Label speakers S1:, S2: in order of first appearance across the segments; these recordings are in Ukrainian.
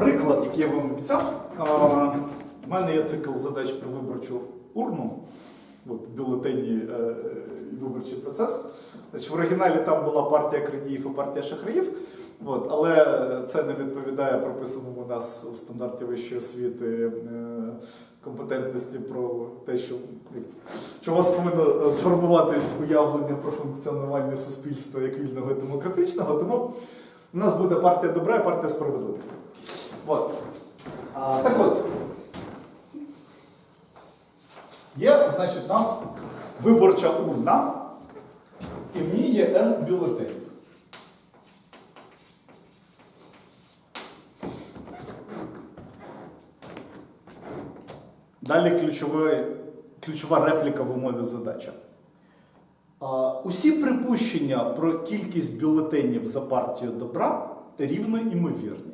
S1: приклад, який я вам обіцяв. У мене є цикл задач про виборчу урну. От бюлетені е, і виборчий процес. Значить, в оригіналі там була партія крадіїв і партія шахраїв. От, але це не відповідає прописаному у нас в стандарті вищої освіти е, компетентності про те, що, що у вас повинно е, сформуватись уявлення про функціонування суспільства як вільного і демократичного. Тому у нас буде партія добра і партія справедливості. От. А, так от. Є, значить, у нас виборча урна, і в ній є N бюлетенів. Далі ключовий, ключова репліка в умові задача. Усі припущення про кількість бюлетенів за партію добра рівно імовірні.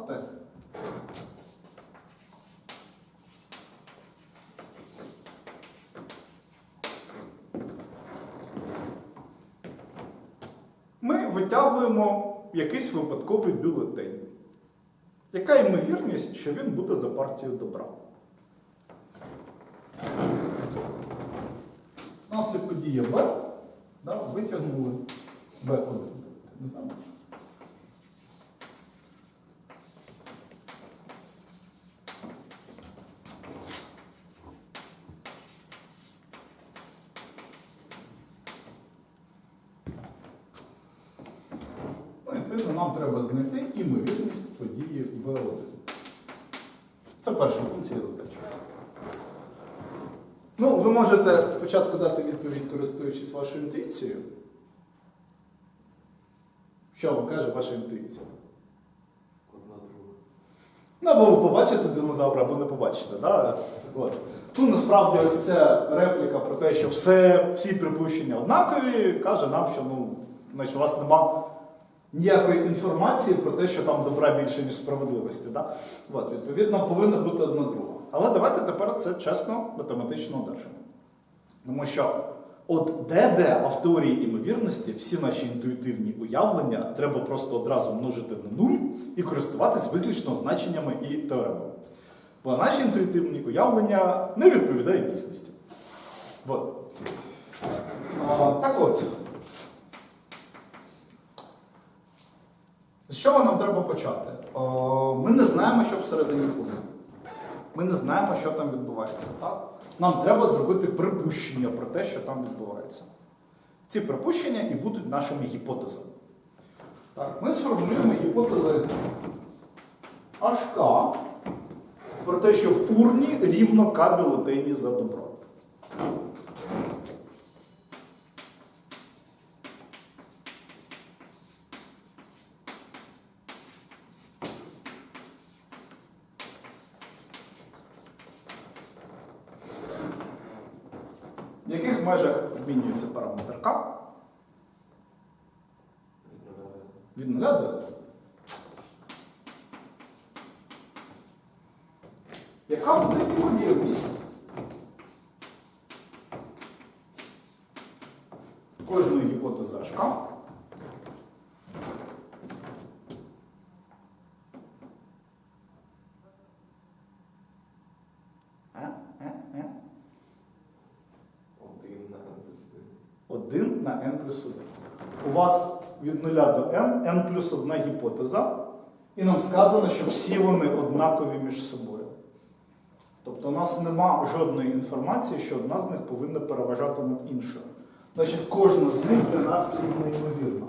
S1: Де? Ми витягуємо якийсь випадковий бюлетень. Яка ймовірність, що він буде за партію добра? У нас є подія Б, да, витягнули Б1. Відповідно, нам треба знайти імовірність події В1. Це перша функція задачі. Ну, ви можете спочатку дати відповідь, користуючись вашою інтуїцією. Що вам каже ваша інтуїція?
S2: Одна друга.
S1: Ну, або ви побачите динозавра, або не побачите. Да? От. Ну, насправді, ось ця репліка про те, що все, всі припущення однакові, каже нам, що ну, значить, у вас нема ніякої інформації про те, що там добра більше, ніж справедливості. Да? От, відповідно, повинна бути одна друга. Але давайте тепер це чесно математично одержимо. Тому що от де-де, а в теорії імовірності всі наші інтуїтивні уявлення треба просто одразу множити на нуль і користуватись виключно значеннями і теоремами. Бо наші інтуїтивні уявлення не відповідають дійсності. От. А, так от. З чого нам треба почати? О, ми не знаємо, що всередині кули. Ми не знаємо, що там відбувається. Так? Нам треба зробити припущення про те, що там відбувається. Ці припущення і будуть нашими гіпотезами. Так, ми сформулюємо гіпотези HK про те, що в урні рівно К бюлетені за добро.
S2: Від нуля до
S1: Від 0 до 1. Яка буде ймовірність кожної гіпотези HK Е? Е? Е?
S2: один на n плюс один.
S1: 1 на n плюс 1. У вас від 0 до n, n плюс 1 гіпотеза, і нам сказано, що всі вони однакові між собою. Тобто у нас нема жодної інформації, що одна з них повинна переважати над іншою. Значить, кожна з них для нас рівноймовірна.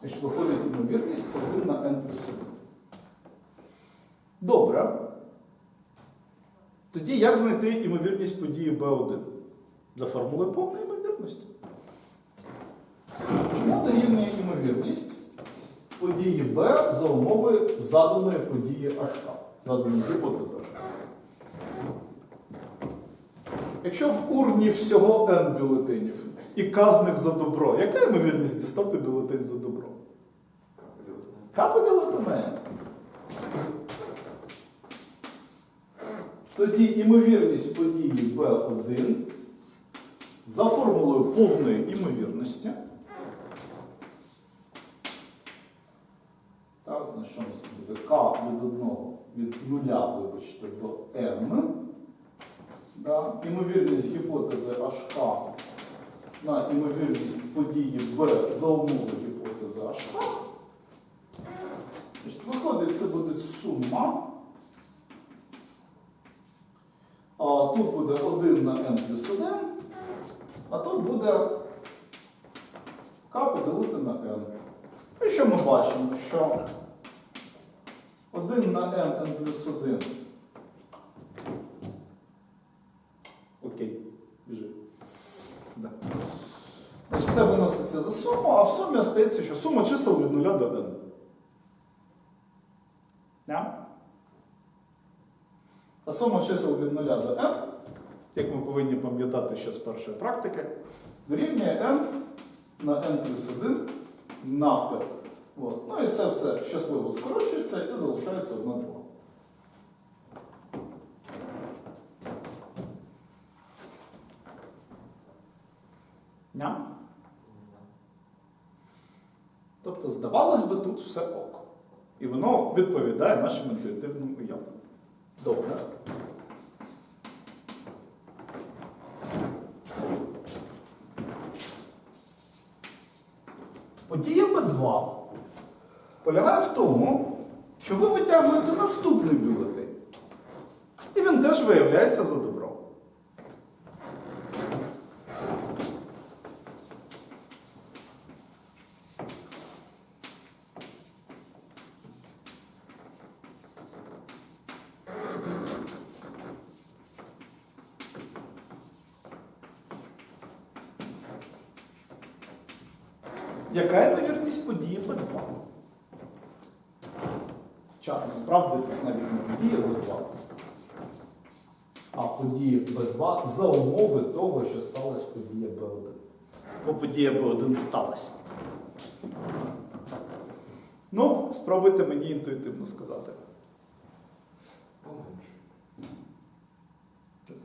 S1: Значить, виходить ймовірність 1 на n плюс 1. Добре. Тоді як знайти ймовірність події B1? За формулою повної ймовірності. Дорівнює ймовірність події B за умови заданої події HK, заданої гіпотези HK? Якщо в урні всього n бюлетенів, і казник за добро. Яка ймовірність дістати бюлетень за добро? К поділити на. Тоді імовірність події B1 за формулою повної імовірності. Значить, що у нас буде К від 1 від 0, вибачте, до N. Да. Імовірність гіпотези HK на імовірність події B за умови гіпотези HK. Виходить, це буде сума. А тут буде 1 на n плюс 1, а тут буде k поділити на n. І що ми бачимо? Що 1 на n, n плюс 1. Окей, біжи. Да. Значить, це виноситься за суму, а в сумі остається, що сума чисел від 0 до n. Да? А сума чисел від 0 до n, як ми повинні пам'ятати ще з першої практики, дорівнює n на n плюс 1 навпіл. От. Ну і це все щасливо скорочується і залишається одна друга. Да? Тобто, здавалось би, тут все ок. І воно відповідає нашим інтуїтивним уявленням. Добре. Подія Б2 полягає в тому, що ви витягуєте наступний бюлетень. І він теж виявляється за добро. Яка ймовірність події Б2? Чат, насправді тут навіть не подія Б2, а події Б2 за умови того, що сталася подія Б1. Бо подія Б1 сталася. Ну, спробуйте мені інтуїтивно сказати.
S2: Поменше.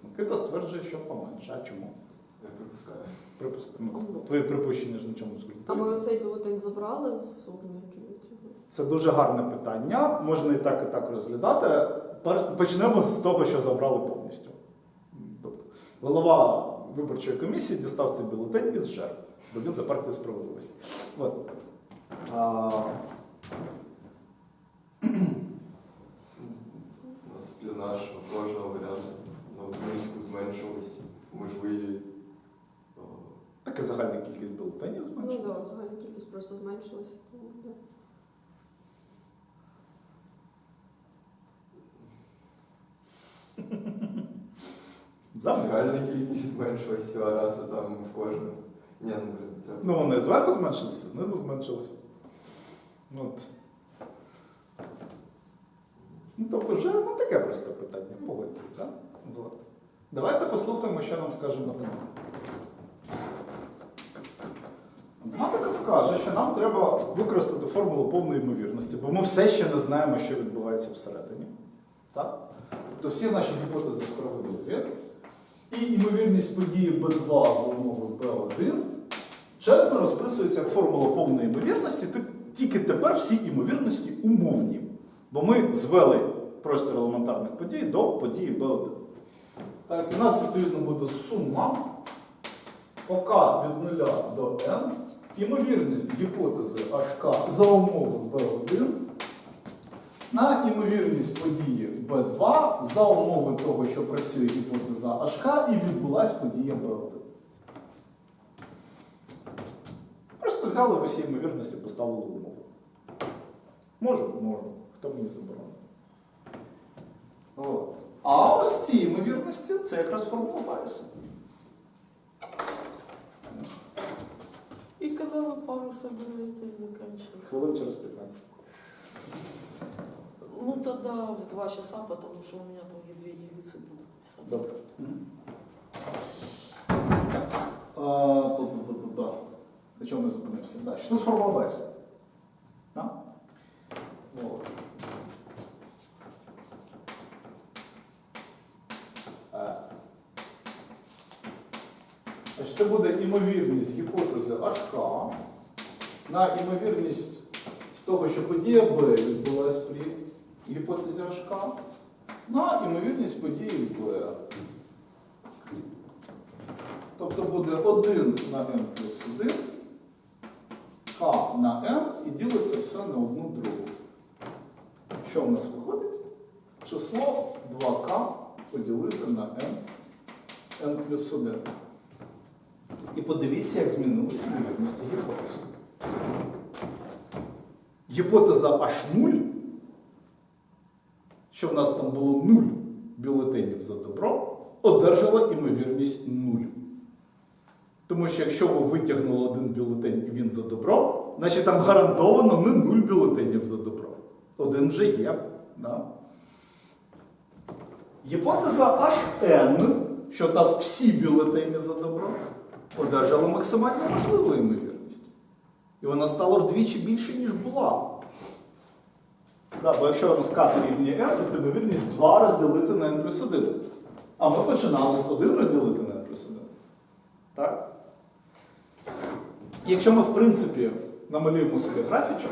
S1: Микита стверджує, що поменше. А чому?
S2: Я припускаю.
S1: Припуск- ну, Твої припущення ж нічому не
S3: А ми
S1: зґрунтуються.
S3: цей бюлетень забрали з сумнівки?
S1: Це дуже гарне питання. Можна і так, і так розглядати. Почнемо з того, що забрали повністю. Тобто, голова виборчої комісії дістав цей бюлетень із жертв, бо він за партію справедливості. От. А,
S2: для нашого кожного варіанту на одиничку зменшилось можливі.
S1: така загальна кількість бюлетенів
S3: Ну так,
S1: зменшилася.
S3: загальна кількість просто зменшилася. тому, да.
S1: Замисел.
S2: Загальна кількість зменшилась всього разу там в кожному. Ні, ну блін, треба.
S1: Ну, вони зверху зменшилися, знизу зменшилися. От. Ну, тобто, вже ну, таке просте питання, погодьтесь, так? От. Давайте послухаємо, що нам скаже математика. Математика скаже, що нам треба використати формулу повної ймовірності, бо ми все ще не знаємо, що відбувається всередині. Так? Тобто всі наші гіпотези справедливі. І ймовірність події B2 за умови B1 чесно розписується як формула повної ймовірності, тільки тепер всі ймовірності умовні. Бо ми звели простір елементарних подій до події B1. Так, у нас відповідно буде сума ОК від 0 до n, ймовірність гіпотези HK за умови B1 на ймовірність події B2 за умови того, що працює гіпотеза HK і відбулась подія B1. Просто взяли в усі ймовірності, поставили умову. Можу? Можу. Хто мені заборонив? От. А ось ці ймовірності це якраз формула Байеса.
S4: И когда вы пару собираетесь заканчивать?
S1: Хвилин через 15.
S4: Ну тогда в два часа, потому что у меня там и две девицы будут писать.
S1: Добре. А, тут чому не зупинився? Да. Що тут формула Беса? Да? От. Це буде імовірність гіпотези HK на імовірність того, що подія Б відбулася при гіпотезі HK, на імовірність події Б. Тобто буде 1 на n плюс 1, k на n і ділиться все на одну другу. Що в нас виходить? Число 2k поділити на n, n плюс 1. І подивіться, як змінилися ймовірності гіпотез. Гіпотеза H0, що в нас там було 0 бюлетенів за добро, одержала ймовірність 0. Тому що якщо ви витягнули один бюлетень і він за добро, значить там гарантовано не 0 бюлетенів за добро. Один вже є. Да? Гіпотеза HN, що та всі бюлетені за добро, одержала максимально можливу ймовірність. І вона стала вдвічі більше, ніж була. Да, бо якщо у k дорівнює r, то ймовірність 2 розділити на n плюс 1. А ми починали з 1 розділити на n плюс 1. Так? Якщо ми, в принципі, намалюємо собі графічок,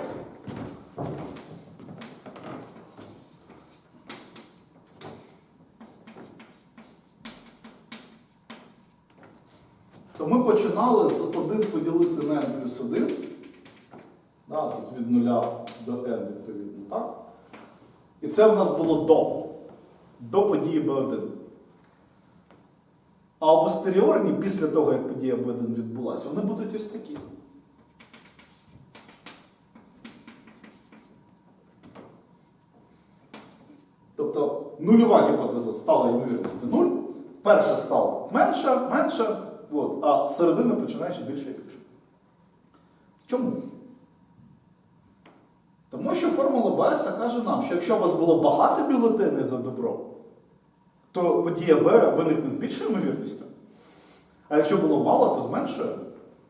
S1: то ми починали з 1 поділити на n плюс 1. Да, тут від 0 до n відповідно, так? І це в нас було до. До події B1. А апостеріорні, після того, як подія B1 відбулася, вони будуть ось такі. Тобто нульова гіпотеза стала ймовірністю 0, перша стала менша, менша, от, а середина починає ще більше і більше. Чому? Тому що формула Байеса каже нам, що якщо у вас було багато бюлетеней за добро, то подія Б виникне з більшою ймовірністю. А якщо було мало, то з меншою.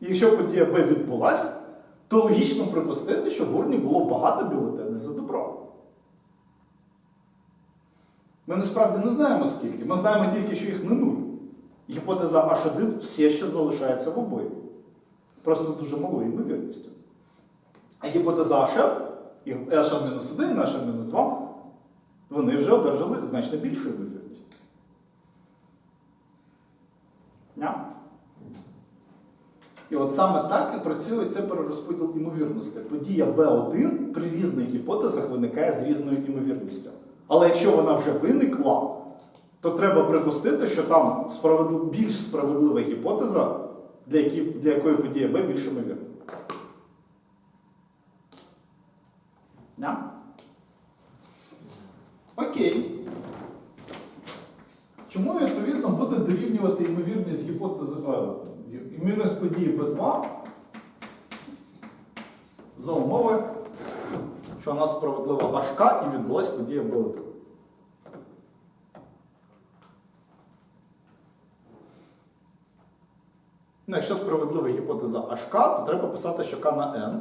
S1: І якщо подія Б відбулася, то логічно припустити, що в урні було багато бюлетеней за добро. Ми насправді не знаємо скільки. Ми знаємо тільки, що їх не нуль. Гіпотеза H1 все ще залишається в обоє. Просто дуже малою ймовірністю. А гіпотеза HM, і HM-1 і HM-2, вони вже одержали значно більшу ймовірність. І от саме так і працює цей перерозподіл ймовірностей. Подія B1 при різних гіпотезах виникає з різною ймовірністю. Але якщо вона вже виникла, то треба припустити, що там справедлив- більш справедлива гіпотеза, для, які, для якої подія Б більш ймовірна. Да? Окей. Чому відповідно буде дорівнювати ймовірність гіпотези ймовірність події B2 за умови, що у нас справедлива HK і відбулася подія B1? Ну, якщо справедлива гіпотеза HK, то треба писати, що К на N.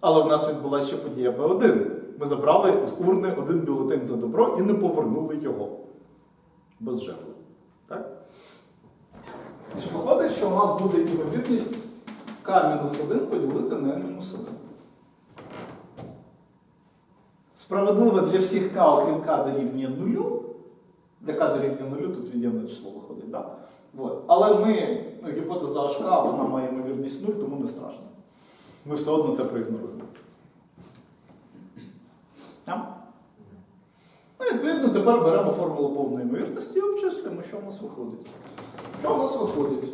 S1: Але в нас відбулася ще подія B1. Ми забрали з урни один бюлетень за добро і не повернули його без жертви. Так? І ж виходить, що у нас буде ймовірність К-1 поділити на N-1. Справедливо для всіх К, окрім К дорівнює нулю. Для К дорівнює нулю, тут від'ємне число виходить. Да? Вот. Але ми, ну, гіпотеза HK, вона має ймовірність 0, тому не страшно. Ми все одно це проігноруємо. Там? Ну, відповідно, тепер беремо формулу повної ймовірності і обчислюємо, що в нас виходить. Що в нас виходить?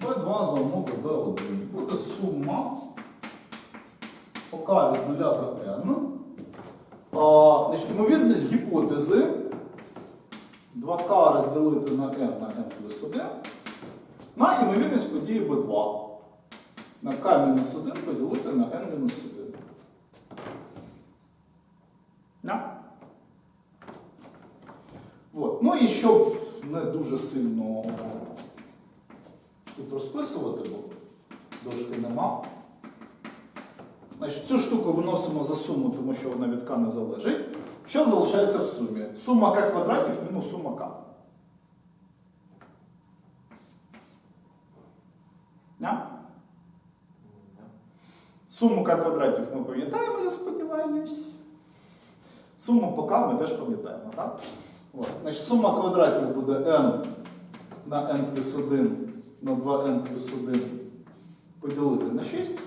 S1: B2 за умови B1. Буде сума ОК від 0 до n. А, значить, ймовірність гіпотези 2К розділити на n на n плюс 1 на ймовірність події B2. На К-1 поділити на n-1. Да? Вот. Ну і щоб не дуже сильно Тут розписувати, бо дошки нема. Значить, цю штуку виносимо за суму, тому що вона від К не залежить. Що залишається в сумі? Сума К квадратів мінус сума К. Суму К квадратів ми пам'ятаємо, я сподіваюсь. Суму по К ми теж пам'ятаємо, так? Значить, сума квадратів буде n на n плюс 1 на 2n плюс 1 поділити на 6.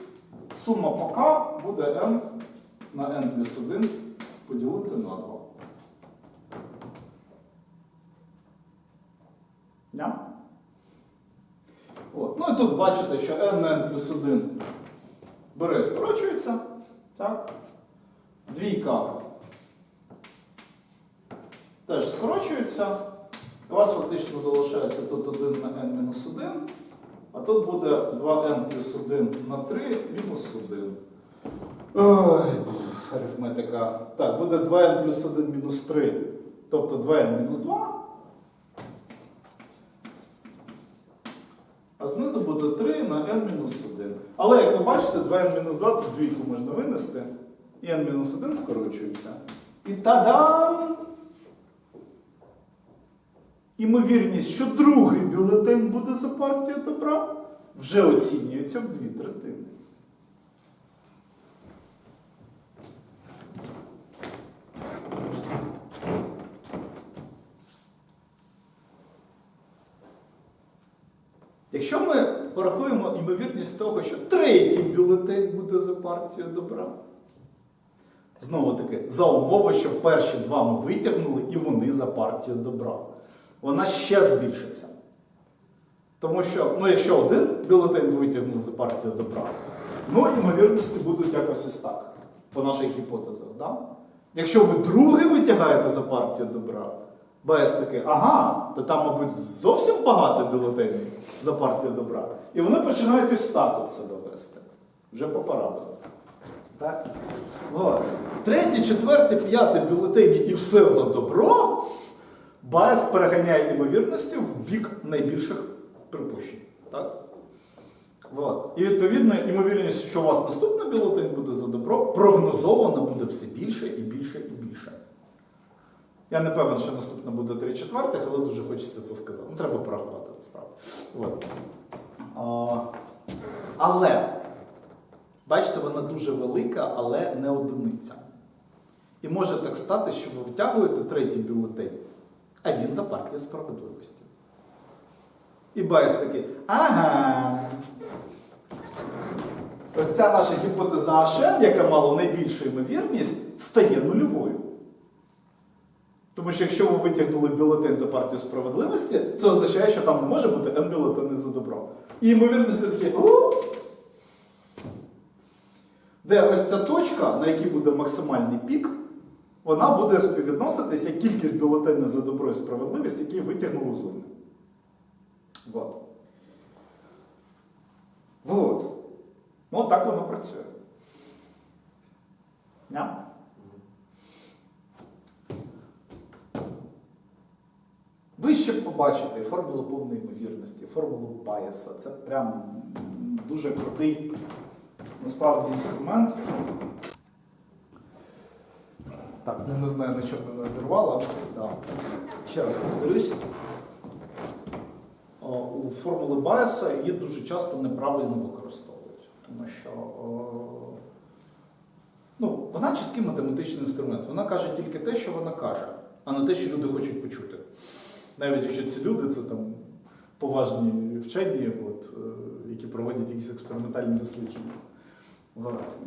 S1: Сума по К буде n на n плюс 1 поділити на 2. Да? От. Ну і тут бачите, що n на n плюс 1 бере і скорочується. Так? Двійка теж скорочується. У вас фактично залишається тут 1 на n-1, а тут буде 2n плюс 1 на 3 мінус 1. Ой, арифметика. Так, буде 2n плюс 1 мінус 3, тобто 2n мінус 2. А знизу буде 3 на n мінус 1. Але як ви бачите, 2n мінус 2 тут двійку можна винести, і n мінус 1 скорочується. І та-дам! Імовірність, що другий бюлетень буде за партію добра, вже оцінюється в дві третини. Якщо ми порахуємо імовірність того, що третій бюлетень буде за партію добра, знову таки, за умови, що перші два ми витягнули і вони за партію добра, вона ще збільшиться. Тому що, ну, якщо один бюлетень витягнув за партію добра, ну, ймовірності будуть якось ось так, по наших гіпотезах. Да? Якщо ви другий витягаєте за партію добра, без таки, ага, то там, мабуть, зовсім багато бюлетенів за партію добра. І вони починають ось так от себе вести. Вже по параметрах. Так? От. Третє, четверте, п'яте бюлетені і все за добро. Байс переганяє ймовірності в бік найбільших припущень. Так? От. І відповідно, ймовірність, що у вас наступний бюлетень буде за добро, прогнозовано буде все більше і більше і більше. Я не певен, що наступне буде 3 четвертих, але дуже хочеться це сказати. Ну, треба порахувати насправді. От. А, але, бачите, вона дуже велика, але не одиниця. І може так стати, що ви втягуєте третій бюлетень, а він за партію справедливості. І Байс такий, ага. Ось ця наша гіпотеза Ашен, яка мала найбільшу ймовірність, стає нульовою. Тому що якщо ви витягнули бюлетень за партію справедливості, це означає, що там не може бути n бюлетенів за добро. І ймовірність такі. Де ось ця точка, на якій буде максимальний пік, вона буде співвідноситися як кількість бюлетенів за добро і справедливість, які витягнули з урни. Вот. Вот. Ну, так воно працює. Yeah? Ви ще побачите формулу повної ймовірності, формулу Байеса. Це прям дуже крутий насправді інструмент. Так, не знаю, на чому мене обірвало. Да. Ще раз повторюсь. О, У формули Байеса її дуже часто неправильно використовують. Тому що о, ну, вона чіткий математичний інструмент. Вона каже тільки те, що вона каже, а не те, що люди хочуть почути. Навіть якщо ці люди це там поважні вчені, от, е, які проводять якісь експериментальні дослідження.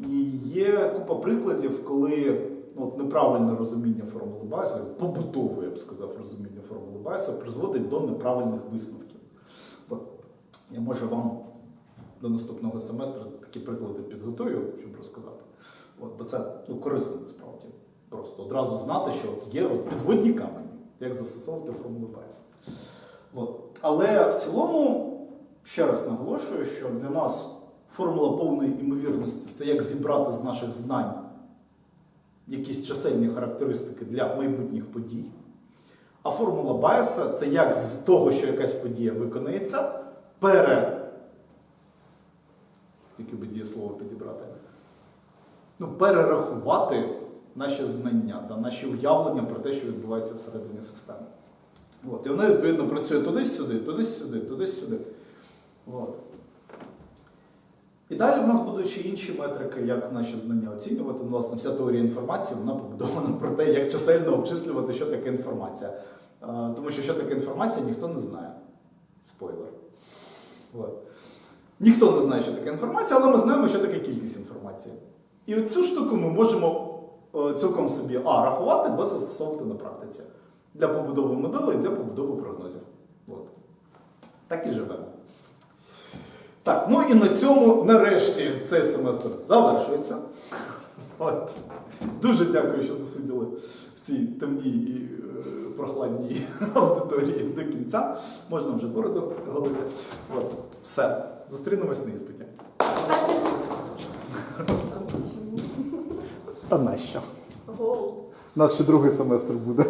S1: І є купа прикладів, коли от, неправильне розуміння формули Байеса, побутове, я б сказав, розуміння формули Байеса призводить до неправильних висновків. От. Я можу вам до наступного семестру такі приклади підготую, щоб розказати. От, бо це ну, корисно насправді. Просто одразу знати, що от є от підводні камені, як застосовувати формулу Байеса. От. Але в цілому, ще раз наголошую, що для нас формула повної імовірності це як зібрати з наших знань якісь чисельні характеристики для майбутніх подій. А формула Байеса це як з того, що якась подія виконається, пере. Яке би дієслово підібрати? Ну, перерахувати наші знання, да, наші уявлення про те, що відбувається всередині системи. От. І вона, відповідно, працює туди-сюди, туди-сюди, туди-сюди. От. І далі в нас будуть ще інші метрики, як наші знання оцінювати. Ну, Власне, вся теорія інформації вона побудована про те, як чисельно обчислювати, що таке інформація. Тому що що таке інформація, ніхто не знає. Спойлер. Ніхто не знає, що таке інформація, але ми знаємо, що таке кількість інформації. І цю штуку ми можемо е, цілком собі А рахувати, Б застосовувати на практиці. Для побудови моделей і для побудови прогнозів. От. Так і живемо. Так, ну і на цьому нарешті цей семестр завершується. От. Дуже дякую, що досиділи в цій темній і е, прохладній аудиторії до кінця. Можна вже бороду голити. От. Все. Зустрінемось на іспиті. Та нащо? У нас ще другий семестр буде.